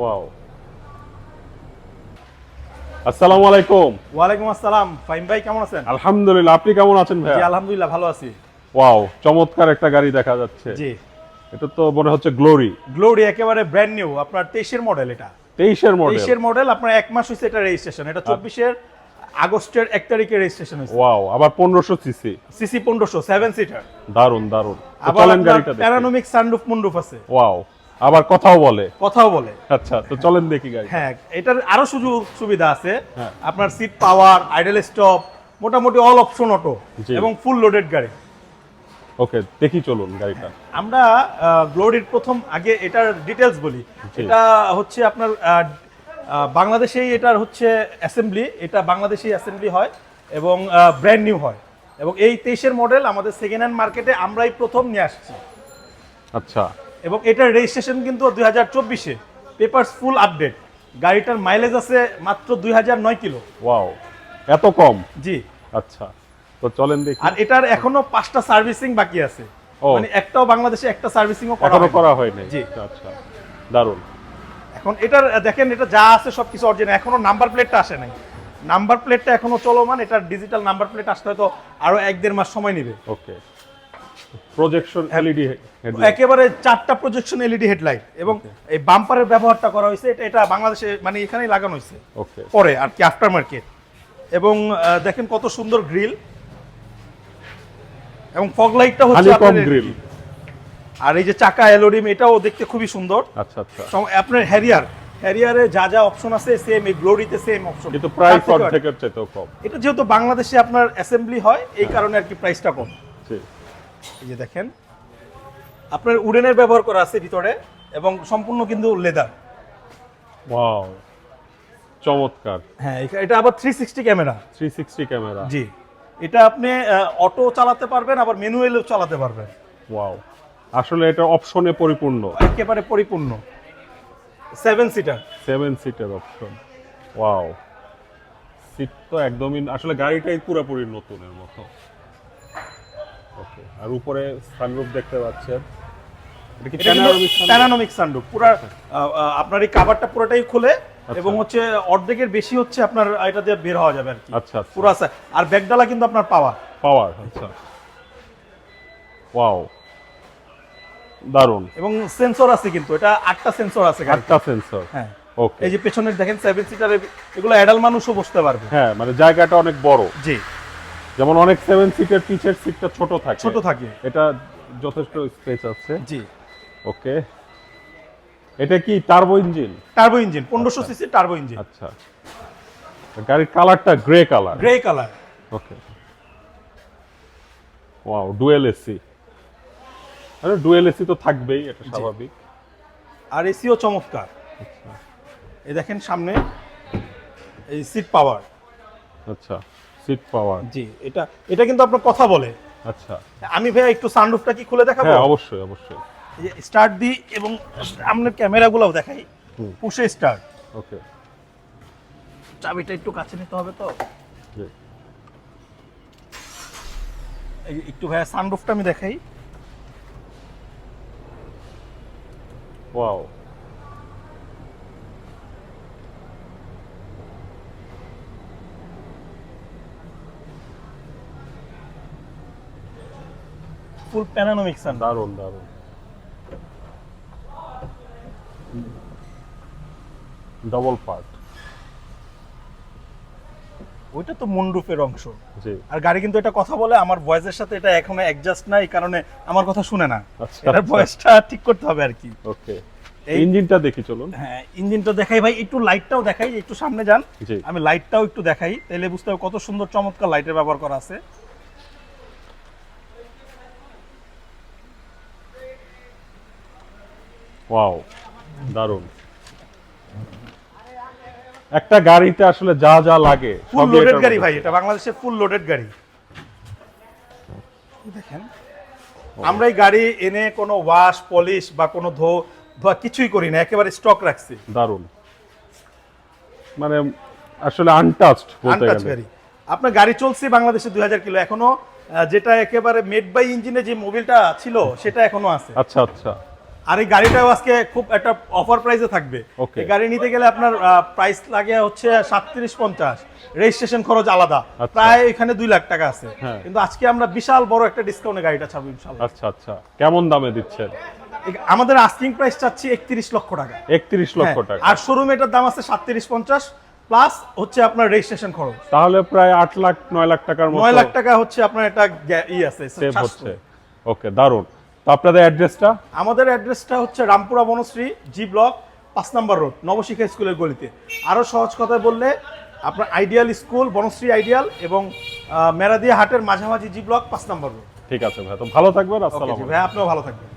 Wow আসসালামু আলাইকুম ওয়ালাইকুম আসসালাম। ফাইম ভাই কেমন আছেন? আলহামদুলিল্লাহ আপনি কেমন আছেন জি আলহামদুলিল্লাহ ভালো আছি। ওয়াও চমৎকার একটা গাড়ি দেখা যাচ্ছে। জি। এটা তো মনে হচ্ছে গ্লোরি গ্লোরি একেবারে ব্র্যান্ড নিউ আপনার তেইশের মডেল এটা। তেইশের মডেল তেইশের মডেল আপনার এক মাস হয়েছে এটা রেজিস্ট্রেশন এটা চব্বিশের আগস্টের এক তারিখে রেজিস্ট্রেশন হয়েছে ওয়াও আবার পনেরোশো সিসি সিসি পনেরোশো সেভেন সিটার দারুণ দারুণ আবার গাড়িটা প্যারানোমিক সানরুফ মুন্ডুফ আছে। ওয়াও আবার কথাও বলে। কথাও বলে। আচ্ছা তো চলেন দেখি গাড়ি হ্যাঁ এটার আরও সুযোগ সুবিধা আছে। হ্যাঁ। আপনার সিট পাওয়ার আইডল স্টপ মোটামুটি অল অপশন অটো এবং ফুল লোডেড গাড়ি। ওকে দেখি চলুন গাড়িটা। আমরা গ্লোরির প্রথম আগে এটার ডিটেলস বলি। এটা হচ্ছে আপনার বাংলাদেশেই এটার হচ্ছে অ্যাসেম্বলি এটা বাংলাদেশেই অ্যাসেম্বলি হয় এবং ব্র্যান্ড নিউ হয়। এবং এই তেইশের মডেল আমাদের সেকেন্ড হ্যান্ড মার্কেটে আমরাই প্রথম নিয়ে আসছি। আচ্ছা। এবং এটার রেজিস্ট্রেশন কিন্তু দুই হাজার চব্বিশে। পেপার্স ফুল আপডেট গাড়িটার মাইলেজ আছে মাত্র দুই হাজার নয় কিলো। ওয়াও এত কম? জি। আচ্ছা। তো চলেন দেখি। আর এটার এখনও পাঁচটা সার্ভিসিং বাকি আছে। মানে একটাও বাংলাদেশে একটা সার্ভিসিংও করা। করা হয়নি। জি। আচ্ছা দারুণ এখন এটার দেখেন এটা যা আছে সব কিছু অরিজিনাল এখনও নাম্বার প্লেটটা আসে নাই। নাম্বার প্লেটটা এখনও চলমান। এটার ডিজিটাল নাম্বার প্লেট আসতে হয়তো আরও এক দেড় মাস সময় নেবে। ওকে প্রজেকশন এলইডি একেবারে চারটা প্রজেকশন এলইডি হেডলাইট এবং এই বাম্পারের ব্যবহারটা করা হয়েছে। এটা এটা বাংলাদেশে মানে এখানেই লাগানো হয়েছে। পরে আর কি আফটার মার্কেট এবং দেখেন কত সুন্দর গ্রিল এবং ফগ লাইটটা হচ্ছে গ্রিল আর এই যে চাকা এলোডিম এটাও দেখতে খুবই সুন্দর। আচ্ছা আচ্ছা। আপনার হ্যারিয়ার হ্যারিয়ারে যা যা অপশন আছে সেম এই গ্লোরিতে সেম অপশন কিন্তু কম। এটা যেহেতু বাংলাদেশে আপনার অ্যাসেম্বলি হয় এই কারণে আর কি প্রাইসটা কম। এই যে দেখেন। আপনার উডেনের ব্যবহার করা আছে ভিতরে এবং সম্পূর্ণ কিন্তু লেদার। ওয়াও চমৎকার। হ্যাঁ এটা- এটা আবার three sixty camera. Three sixty camera. জি। এটা আপনি অটো চালাতে পারবেন আবার ম্যানুয়ালও চালাতে পারবেন। ওয়াও আসলে এটা অপশনে পরিপূর্ণ। একেবারে পরিপূর্ণ। Seven seater seven seater option wow. Seat তো একদমই আসলে গাড়িটাই পুরোপুরি নতুনের মতো। আর উপরে সানরুফ দেখতে পাচ্ছেন? প্যানানোমিক সানরুফ পুরো আপনার এই কাভারটা পুরোটাই খুলে এবং হচ্ছে অর্ধেকের বেশি হচ্ছে আপনার এটা দিয়ে বের হওয়া যাবে আর কি। আচ্ছা আচ্ছা। পুরো আছে আর ব্যাগডালা কিন্তু আপনার পাওয়া। পাওয়ার আচ্ছা। ওয়াও। দারুণ এবং সেন্সর আছে কিন্তু এটা আটটা সেন্সর আছে আটটা সেন্সর হ্যাঁ। ওকে এই যে পেছনের দেখেন সেভেন সিটারে এগুলো অ্যাডাল মানুষও বসতে পারবে। হ্যাঁ মানে জায়গাটা অনেক বড়। জি। যেমন অনেক সেভেন সিটের পিছের সিটটা ছোট থাকে। ছোট থাকে। এটা যথেষ্ট স্পেস আছে। জি। ওকে। এটা কি টার্বো ইঞ্জিন টার্বো ইঞ্জিন পনেরোশো সিসি টার্বো ইঞ্জিন আচ্ছা। গাড়ির কালারটা grey colour grey colour okay. Wow dual AC আরে ডুয়েল এসি তো থাকবেই এটা স্বাভাবিক। আর এসিও চমৎকার। এই দেখেন সামনে এই সিট পাওয়ার আচ্ছা। সিট পাওয়ার। জি এটা এটা কিন্তু আপনার কথা বলে। আচ্ছা। আমি ভাইয়া একটু সানরুফটা কি খুলে দেখাবো? হ্যাঁ অবশ্যই অবশ্যই। স্টার্ট দিই এবং আপনার ক্যামেরাগুলোও দেখাই। পুষে স্টার্ট ওকে চাবিটা একটু কাছে নিতে হবে তো। এই একটু ভাইয়া সানরুফটা আমি দেখাই। ওয়াও ফুল প্যানানোমিক সান দারুণ দারুণ। ডবল পার্ট ওইটা তো মুন্ডুফের অংশ। জি। আর গাড়ি কিন্তু এটা কথা বলে আমার ভয়েসের সাথে এটা এখনও অ্যাডজাস্ট নাই কারণে আমার কথা শুনে না। আচ্ছা এটার ভয়েসটা ঠিক করতে হবে আর কি। ওকে। এই- ইঞ্জিনটা দেখি চলুন। হ্যাঁ ইঞ্জিনটা দেখাই ভাই একটু লাইটটাও দেখাই একটু সামনে যান। আমি লাইটটাও একটু দেখাই তাহলে বুঝতে হবে কত সুন্দর চমৎকার লাইটের ব্যবহার করা আছে। ওয়াও দারুণ. একটা গাড়িতে আসলে যা যা লাগে ফুল লোডেড গাড়ি ভাই এটা বাংলাদেশের ফুল লোডেড গাড়ি। দেখেন আমরা এই গাড়ি এনে কোনো ওয়াশ পলিশ বা কোনো ধো ধোয়া কিছুই করি না একেবারে স্টক রাখছি। দারুণ। মানে আসলে আনটাচড বলতে গেলে। গাড়ি। আপনার গাড়ি চলছে বাংলাদেশে দুই হাজার কিলো এখনও যেটা একেবারে মেড বাই ইঞ্জিনে যে মোবিলটা ছিল সেটা এখনও আছে। আচ্ছা আচ্ছা। আর এই গাড়িটাও আজকে খুব একটা অফার প্রাইসে থাকবে. এই গাড়ি নিতে গেলে আপনার প্রাইস লাগে হচ্ছে সাতত্রিশ পঞ্চাশ। রেজিস্ট্রেশন খরচ আলাদা। আচ্ছা। প্রায় এখানে দুই লাখ টাকা আছে। হ্যাঁ। কিন্তু আজকে আমরা বিশাল বড় একটা ডিসকাউন্টে গাড়িটা ছাড়বো ইনশাল্লাহ আচ্ছা আচ্ছা। কেমন দামে দিচ্ছেন? আমাদের আস্কিং প্রাইস চাচ্ছি একত্রিশ লক্ষ টাকা। একত্রিশ লক্ষ হ্যাঁ, টাকা। আর শোরুম এটার দাম আছে সাতত্রিশ পঞ্চাশ প্লাস হচ্ছে আপনার রেজিস্ট্রেশন খরচ। তাহলে প্রায় আট লাখ নয় লাখ টাকার নয় লাখ টাকা হচ্ছে আপনার গ্যা- ই আছে ওকে দারুণ। তো আপনাদের অ্যাড্রেসটা? আমাদের অ্যাড্রেসটা হচ্ছে রামপুরা বনশ্রী জি ব্লক পাঁচ নম্বর রোড নবশিক্ষা স্কুলের গলিতে। আরও সহজ কথায় বললে আপনার আইডিয়াল স্কুল বনশ্রী আইডিয়াল এবং মেরাদিয়া হাটের মাঝামাঝি জি ব্লক পাঁচ নম্বর রোড। ঠিক আছে ভাই তো ভালো থাকবেন আসসালাম ভাই আপনিও ভালো থাকবেন।